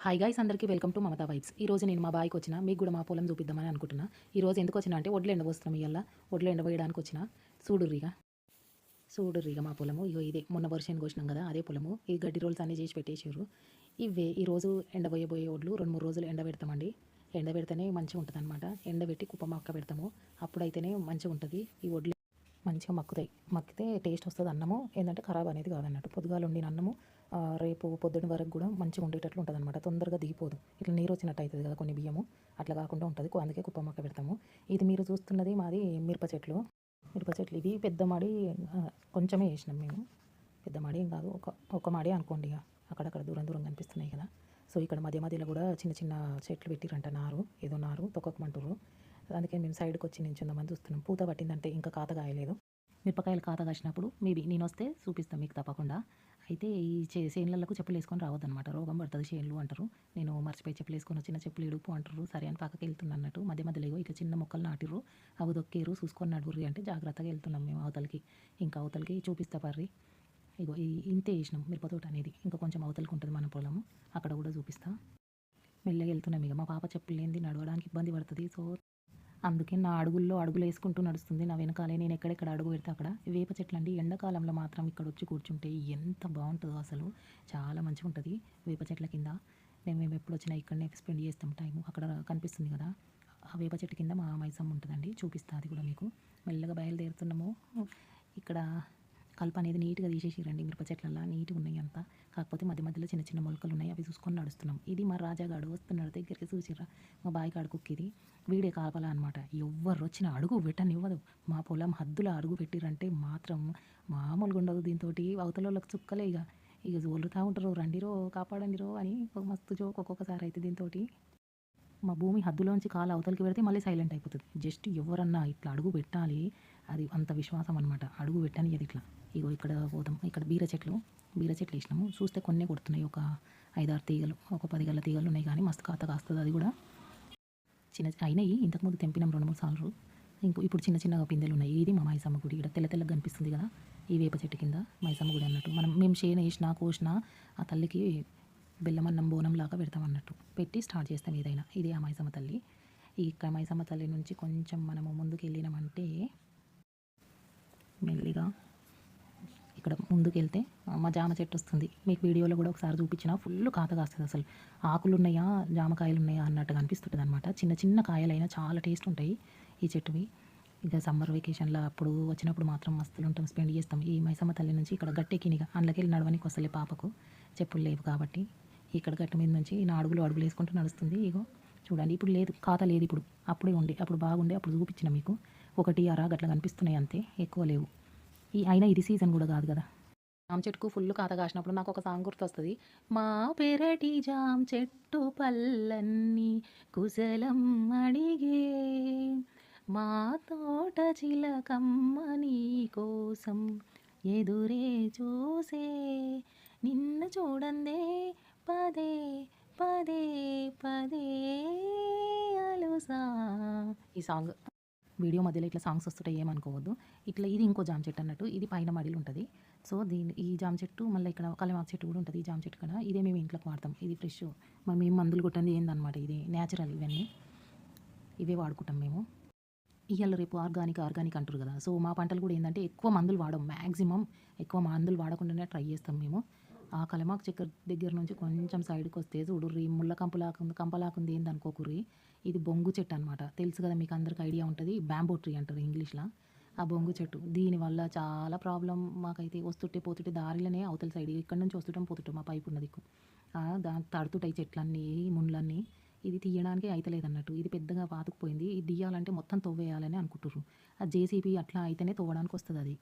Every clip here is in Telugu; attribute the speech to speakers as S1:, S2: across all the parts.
S1: హాయ్ గైస్ అందరికీ వెల్కమ్ టు మమతా వైబ్స్ ఈ రోజు నేను మా బాయికి వచ్చిన మీకు కూడా మా పొలం చూపిద్దామని అనుకుంటున్నా. ఈ రోజు ఎందుకు వచ్చిన అంటే వడ్లు ఎండబోస్తున్నాం ఇవాళ వడ్లు ఎండబోయడానికి వచ్చిన. చూడుర్రిగా చూడుర్రిగా మా పొలము. ఇగో ఇదే. మొన్న వర్షానికి కోసినాం కదా అదే పొలము. ఈ గడ్డి రోల్స్ అన్నీ చేసి పెట్టేసారు ఇవే ఈ రోజు ఎండబోయబోయే వడ్లు. రెండు మూడు రోజులు ఎండ పెడతామండి. ఎండ పెడితేనే మంచిగా ఉంటుంది అనమాట ఎండబెట్టి కుప్ప మొక్క పెడతాము. అప్పుడైతేనే మంచిగా ఉంటుంది. ఈ వడ్లు మంచిగా మక్కుతాయి మక్కితే టేస్ట్ వస్తుంది అన్నము. ఏంటంటే ఖరాబ్ అనేది కాదన్నట్టు. పొద్దుగాల వండిన అన్నము రేపు పొద్దున వరకు కూడా మంచిగా ఉండేటట్లు ఉంటుంది అనమాట తొందరగా దిగిపోదు. ఇట్లా నీరు వచ్చినట్టు అవుతుంది కదా కొన్ని బియ్యము. అట్లా కాకుండా ఉంటుంది. అందుకే కుప్ప మొక్క పెడతాము. ఇది మీరు చూస్తున్నది మాది మిరప చెట్లు. మిరప చెట్లు. ఇవి పెద్ద మాడి కొంచెమే వేసినాం మేము. పెద్ద మాడి ఏం కాదు. ఒక ఒక మాడి అనుకోండి ఇక అక్కడక్కడ దూరం దూరం కనిపిస్తున్నాయి కదా. సో ఇక్కడ మధ్య మధ్యలో కూడా చిన్న చిన్న చెట్లు పెట్టిరంట నారు. ఏదో నారు తొక్కకమంటారు అందుకే మేము సైడ్కి వచ్చి నించుందామని చూస్తున్నాం. పూత పట్టిందంటే ఇంకా కాత కాయలేదు. మిరపకాయలు కాత కాసినప్పుడు మేబీ నేను వస్తే చూపిస్తాను మీకు తప్పకుండా. అయితే ఈ చే చేనులకు చెప్పులు వేసుకొని రావద్దనమాట రోగం పడుతుంది చేనులు అంటారు. నేను మర్చిపోయి చెప్పులు వేసుకొని వచ్చిన చెప్పులు ఇడుపు అంటారు. సరే అని పక్కకి వెళ్తున్నా అన్నట్టు మధ్య మధ్యలో ఇగో ఇట్లా చిన్న మొక్కలు నాటిర్రు. అవి దొక్కేరు చూసుకొని నడుగురు అంటే జాగ్రత్తగా వెళ్తున్నాం మేము అవతలకి. ఇంకా అవతలకి చూపిస్తా పర్రి. ఇగో ఈ ఇంతే వేసినాం మిరప తోట అనేది. ఇంకా కొంచెం అవతలకు ఉంటుంది మన పొలము. అక్కడ కూడా చూపిస్తా. మెల్లగా వెళ్తున్నాం ఇక. మా పాప చెప్పులు లేనిది నడవడానికి ఇబ్బంది పడుతుంది. సో అందుకే నా అడుగుల్లో అడుగులు వేసుకుంటూ నడుస్తుంది నా వెనకాలే. నేను ఎక్కడెక్కడ అడుగు పెడితే అక్కడ వేప చెట్లు అండి. ఎండాకాలంలో మాత్రం ఇక్కడ వచ్చి కూర్చుంటే ఎంత బాగుంటుందో అసలు. చాలా మంచిగా ఉంటుంది వేప చెట్ల కింద. మేము మేము ఎప్పుడు వచ్చినా ఇక్కడనే స్పెండ్ చేస్తాం టైము. అక్కడ కనిపిస్తుంది కదా ఆ వేప చెట్టు కింద మా మైసమ్మ ఉంటుందండి. చూపిస్తా అది కూడా మీకు. మెల్లగా బయలుదేరుతున్నాము. ఇక్కడ కలుపు అనేది నీట్గా తీసేసిరండి మిరప చెట్లల్లో. నీట్గా ఉన్నాయి అంతా. కాకపోతే మధ్య మధ్యలో చిన్న చిన్న మొలకలు ఉన్నాయి. అవి చూసుకొని నడుస్తున్నాం. ఇది మా రాజాగాడు వస్తున్నాడు దగ్గరికి చూసిర్రా. మా బాయి కాడు కుక్కిది. వీడే కాపల అనమాట ఎవ్వరు వచ్చిన అడుగు పెట్టనివ్వదు. మా పొలం హద్దులో అడుగు పెట్టిరంటే మాత్రం మామూలుగా ఉండదు దీంతో అవతలలోకి చుక్కలే ఇక. ఇక జోలుతూ ఉంటారు. రండిరో కాపాడండిరో అని ఒక మస్తు జోక్ ఒక్కొక్కసారి అయితే దీంతో మా భూమి హద్దులోంచి కాలు అవతలకి పెడితే మళ్ళీ సైలెంట్ అయిపోతుంది. జస్ట్ ఎవరన్నా ఇట్లా అడుగు పెట్టాలి. అది అంత విశ్వాసం అనమాట అడుగు పెట్టని అది ఇట్లా. ఇగో ఇక్కడ పోదాం. ఇక్కడ బీర చెట్లు బీర చెట్లు వేసినాము. చూస్తే కొన్ని కొడుతున్నాయి. ఒక ఐదారు తీగలు ఒక పది గల తీగలు ఉన్నాయి కానీ మస్తు కాత కాస్తుంది అది కూడా. చిన్న అయినాయి. ఇంతకుముందు తెంపినాం రెండు మూడు సార్లు. ఇంకో ఇప్పుడు చిన్న చిన్న పిందెలు ఉన్నాయి. ఇది మా మైసమ్మ గుడి. ఇక్కడ తెల్ల తెల్లగా కనిపిస్తుంది కదా ఈ వేప చెట్టు కింద మైసమ్మ గుడి అన్నట్టు. మనం మేము చేను వేసినా కోసినా ఆ తల్లికి బెల్లమన్నం బోనం లాగా పెడతాం అన్నట్టు. పెట్టి స్టార్ట్ చేస్తాం ఏదైనా. ఇదే ఆ మైసమ్మ తల్లి. ఈ మైసమ్మ తల్లి నుంచి కొంచెం మనము ముందుకు వెళ్ళినామంటే మెల్లిగా ఇక్కడ ముందుకెళ్తే మా జామ చెట్టు వస్తుంది. మీకు వీడియోలో కూడా ఒకసారి చూపించిన. ఫుల్ కాత కాస్తుంది అసలు. ఆకులు ఉన్నాయా జామకాయలు ఉన్నాయా అన్నట్టుగా అనిపిస్తుంటుంది అనమాట చిన్న చిన్న కాయలైనా చాలా టేస్ట్ ఉంటాయి ఈ చెట్టువి. ఇక సమ్మర్ వెకేషన్లో అప్పుడు వచ్చినప్పుడు మాత్రం మస్తులు ఉంటాం. స్పెండ్ చేస్తాం. ఈ మైసమ్మ తల్లి నుంచి ఇక్కడ గట్టెక్కినిగా అందులోకి వెళ్ళి నడవనికి వస్తలే పాపకు. చెప్పులు లేవు కాబట్టి ఇక్కడ గట్టు మీద నుంచి నా అడుగులు అడుగులు వేసుకుంటూ నడుస్తుంది. ఇగో చూడండి ఇప్పుడు లేదు ఖాతా లేదు ఇప్పుడు. అప్పుడే ఉండే అప్పుడు బాగుండే అప్పుడు చూపించిన మీకు. ఒకటి అరా గట్ల కనిపిస్తున్నాయి అంతే ఎక్కువ లేవు. ఈ అయినా ఇది సీజన్ కూడా కాదు కదా. జామ్ చెట్టుకు ఫుల్ కాత కాసినప్పుడు నాకు ఒక సాంగ్ గుర్తొస్తుంది. మా పెరటి జామ్ చెట్టు పల్లన్నీ కుశలం అడిగే మా తోట చిలకమ్మ నీ కోసం ఎదురే చూసే నిన్ను చూడందే పదే పదే పదే అలుసా. ఈ సాంగ్. వీడియో మధ్యలో ఇట్లా సాంగ్స్ వస్తుంటాయి ఏమనుకోవద్దు. ఇట్లా ఇది ఇంకో జామ చెట్టు అన్నట్టు ఇది పైన మడిలు ఉంటుంది. సో దీని ఈ జామ చెట్టు మళ్ళీ ఇక్కడ కలమాకు చెట్టు కూడా ఉంటుంది ఈ జామ చెట్టు కదా ఇదే మేము ఇంట్లోకి వాడతాం. ఇది ఫ్రెష్ మరి మేము మందులు కొట్టండి ఏందనమాట ఇది? న్యాచురల్ ఇవన్నీ. ఇవే వాడుకుంటాం మేము. ఇవాళ రేపు ఆర్గానిక్ ఆర్గానిక్ అంటారు కదా. సో మా పంటలు కూడా ఏంటంటే ఎక్కువ మందులు వాడం మ్యాక్సిమం ఎక్కువ మందులు వాడకుండానే ట్రై చేస్తాం మేము. ఆ కలమాకు చెక్క దగ్గర నుంచి కొంచెం సైడ్కి వస్తే చూడుర్రి ముళ్ళ కంపలాకుంది కంపలాకుంది ఏందనుకోకుర్రీ ఇది బొంగు చెట్టు అనమాట తెలుసు కదా మీకు అందరికి ఐడియా ఉంటుంది బ్యాంబో ట్రీ అంటారు ఇంగ్లీష్లో. ఆ బొంగు చెట్టు. దీనివల్ల చాలా ప్రాబ్లం మాకైతే వస్తుంటే పోతుంటే దారిలోనే అవతల సైడ్ ఇక్కడ నుంచి వస్తుంటాం పోతుంటాం మా పైపు ఉన్న దిక్కు దాని తడుతుంటాయి చెట్లన్నీ ముళ్ళన్నీ. ఇది తీయడానికి అయితలేదు అన్నట్టు ఇది పెద్దగా పాతుకుపోయింది. ఇది తీయాలంటే మొత్తం తవ్వేయాలని అనుకుంటుర్రు. ఆ జేసీబీ అట్లా అయితేనే తవ్వడానికి వస్తుంది అది.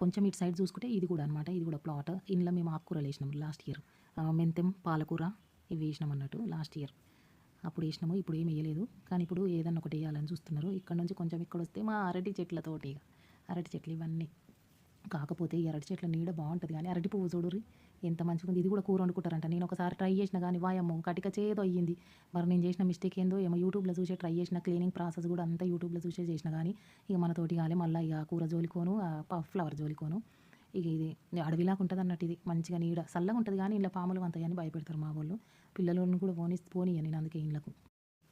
S1: కొంచెం ఇటు సైడ్ చూసుకుంటే ఇది కూడా అనమాట ఇది కూడా ప్లాట్. ఇంట్లో మేము ఆకుకూరలు వేసినాం లాస్ట్ ఇయర్. మెంతెం పాలకూర ఇవి వేసినాం అన్నట్టు లాస్ట్ ఇయర్. అప్పుడు వేసినాము ఇప్పుడు ఏం వేయలేదు. కానీ ఇప్పుడు ఏదన్నా ఒకటి వేయాలని చూస్తున్నారు. ఇక్కడ నుంచి కొంచెం ఇక్కడ వస్తే మా అరటి చెట్లతోటి ఇక. అరటి చెట్లు ఇవన్నీ. కాకపోతే ఈ అరటి చెట్ల నీడ బాగుంటుంది కానీ అరటి పువ్వు చూడుర్రి ఎంత మంచిగా ఉంది ఇది కూడా కూర వండుకుంటారంట. నేను ఒకసారి ట్రై చేసిన కానీ వాయమ్మో కటిక చేదో అయ్యింది. మరి నేను చేసిన మిస్టేక్ ఏందో ఏమో యూట్యూబ్లో చూసే ట్రై చేసిన క్లీనింగ్ ప్రాసెస్ కూడా అంతా యూట్యూబ్లో చూసే చేసిన కానీ ఇక మనతోటి కాలే మళ్ళీ ఇక కూర జోలికోను ఫ్లవర్ జోలికోను. ఇక ఇది అడవిలాగా ఉంటుంది అన్నట్టు ఇది. మంచిగా నీడ చల్లగా ఉంటుంది కానీ ఇంట్లో పాములు వంతాయని భయపెడతారు మా వాళ్ళు. పిల్లలను కూడా పోని పోనీయ నేను అందుకే ఇళ్ళకు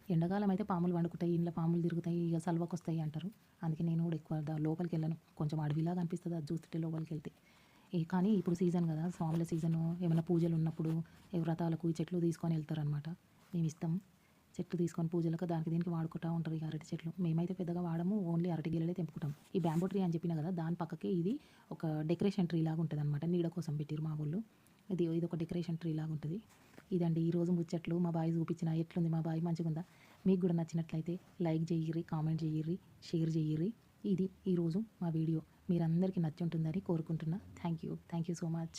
S1: ఎండాకాలం అయితే పాములు వండుకుంటాయి ఇంట్లో పాములు తిరుగుతాయి ఇక సల్వకు వస్తాయి అంటారు. అందుకే నేను కూడా ఎక్కువ లోపలికి వెళ్ళను. కొంచెం అడవిలాగా అనిపిస్తుంది అది చూస్తుంటే లోపలికి వెళ్తే. ఈ కానీ ఇప్పుడు సీజన్ కదా స్వాముల సీజను ఏమైనా పూజలు ఉన్నప్పుడు ఏ వ్రతాలకు ఈ చెట్లు తీసుకొని వెళ్తారనమాట మేము ఇస్తాం. చెట్లు తీసుకొని పూజలకు దానికి దీనికి వాడుకుంటా ఉంటారు ఈ అరటి చెట్లు. మేమైతే పెద్దగా వాడము ఓన్లీ అరటి గిల్లలే తెంపుకుంటాం. ఈ బ్యాంబో ట్రీ అని చెప్పిన కదా దాని పక్కకే ఇది ఒక డెకరేషన్ ట్రీ లాగా ఉంటుంది అనమాట నీడ కోసం పెట్టిరు మా ఊళ్ళు. ఇది ఇది ఒక డెకరేషన్ ట్రీ లాగా ఉంటుంది. ఇదండి ఈ రోజు ముచ్చట్లు. మా బాయ్ చూపించిన ఎట్లుంది మా బాయ్? మంచిగా ఉందా మీకు కూడా నచ్చినట్లయితే లైక్ చేయిర్రి కామెంట్ చేయిర్రి షేర్ చేయిర్రి. ఇది ఈరోజు మా వీడియో. మీరందరికీ నచ్చి ఉంటుందని కోరుకుంటున్నా. Thank you thank you so much